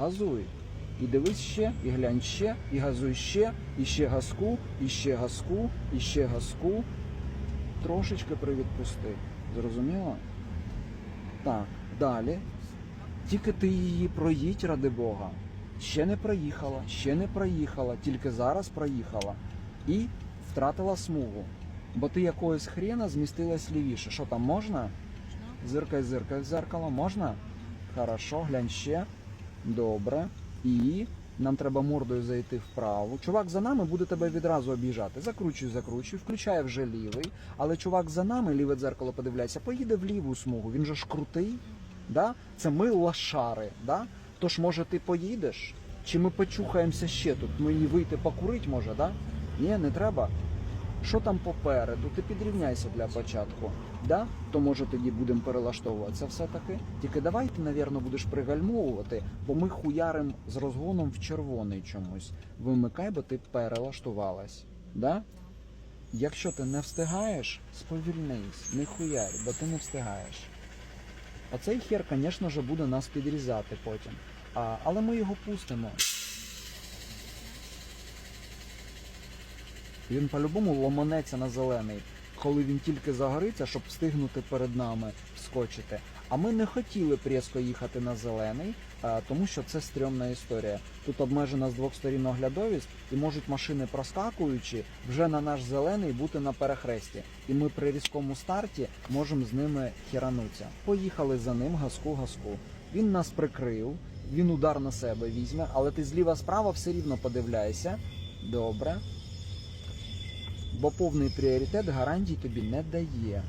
газуй. І дивись ще, і глянь ще, і газуй ще, і ще газку, і ще газку, і ще газку. Трошечки привідпусти. Зрозуміло? Так, далі. Тільки ти її проїдь, ради Бога. Ще не проїхала, ще не проїхала, тільки зараз проїхала. І втратила смугу. Бо ти якогось хрена змістилась лівіше. Що там можна? Зиркай, зиркай в зеркало, можна? Хорошо, глянь ще. Добре. І нам треба мордою зайти вправо. Чувак за нами буде тебе відразу об'їжджати. Закручуй, закручуй, включає вже лівий. Але чувак за нами, ліве дзеркало подивляйся, поїде в ліву смугу. Він же ж крутий. Да? Це ми лошари. Да? Тож, може, ти поїдеш? Чи ми почухаємося ще тут? Мені вийти покурить може, да? Ні, не треба. Що там попереду? Ти підрівняйся для початку. Да? То може тоді будемо перелаштовуватися все-таки. Тільки давай ти, навірно, будеш пригальмовувати, бо ми хуярим з розгоном в червоний чомусь. Вимикай, бо ти перелаштувалась. Да? Якщо ти не встигаєш, сповільнись, не хуярь, бо ти не встигаєш. Оцей хер, звісно ж, буде нас підрізати потім. А, але ми його пустимо. Він по-любому ломанеться на зелений, коли він тільки загориться, щоб встигнути перед нами вскочити. А ми не хотіли б їхати на зелений, тому що це стрьомна історія. Тут обмежена з двох сторін оглядовість, і можуть машини проскакуючи вже на наш зелений бути на перехресті. І ми при різкому старті можемо з ними хіранутися. Поїхали за ним газку газку. Він нас прикрив, він удар на себе візьме, але ти зліва справа все рівно подивляйся. Добре. Бо повний пріоритет гарантій тобі не дає.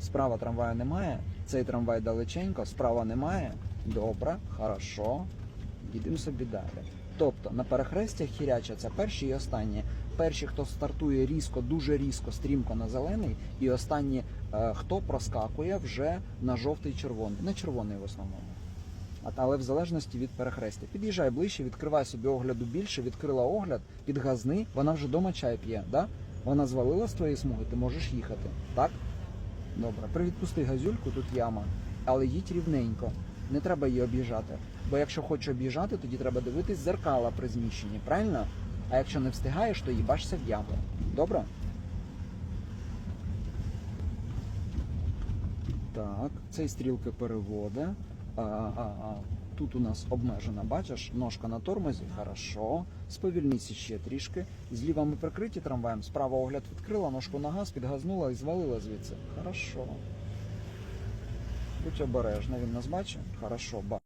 Справа трамваю немає, цей трамвай далеченько, справа немає. Добре, хорошо. Йдемо собі далі. Тобто на перехрестях хірячаться перші і останні. Перші, хто стартує різко, дуже різко, стрімко на зелений, і останні, е, хто проскакує вже на жовтий червоний. На червоний в основному. Але в залежності від перехрестя. Під'їжджай ближче, відкривай собі огляду більше, відкрила огляд, підгазни, вона вже дома чай п'є, да? Вона звалила з твоєї смуги, ти можеш їхати. Так? Добре. Привідпусти газюльку, тут яма, але їдь рівненько. Не треба її об'їжджати. Бо якщо хочеш об'їжджати, тоді треба дивитись зеркала при зміщенні, правильно? А якщо не встигаєш, то їбашся в яму. Добре? Так, цей стрілки переводи. Тут у нас обмежена, бачиш, ножка на тормозі, хорошо. Сповільніться ще трішки. Зліва ми прикриті трамваєм, справа огляд відкрила, ножку на газ, підгазнула і звалила звідси. Хорошо. Будь обережна, він нас бачить? Хорошо, ба.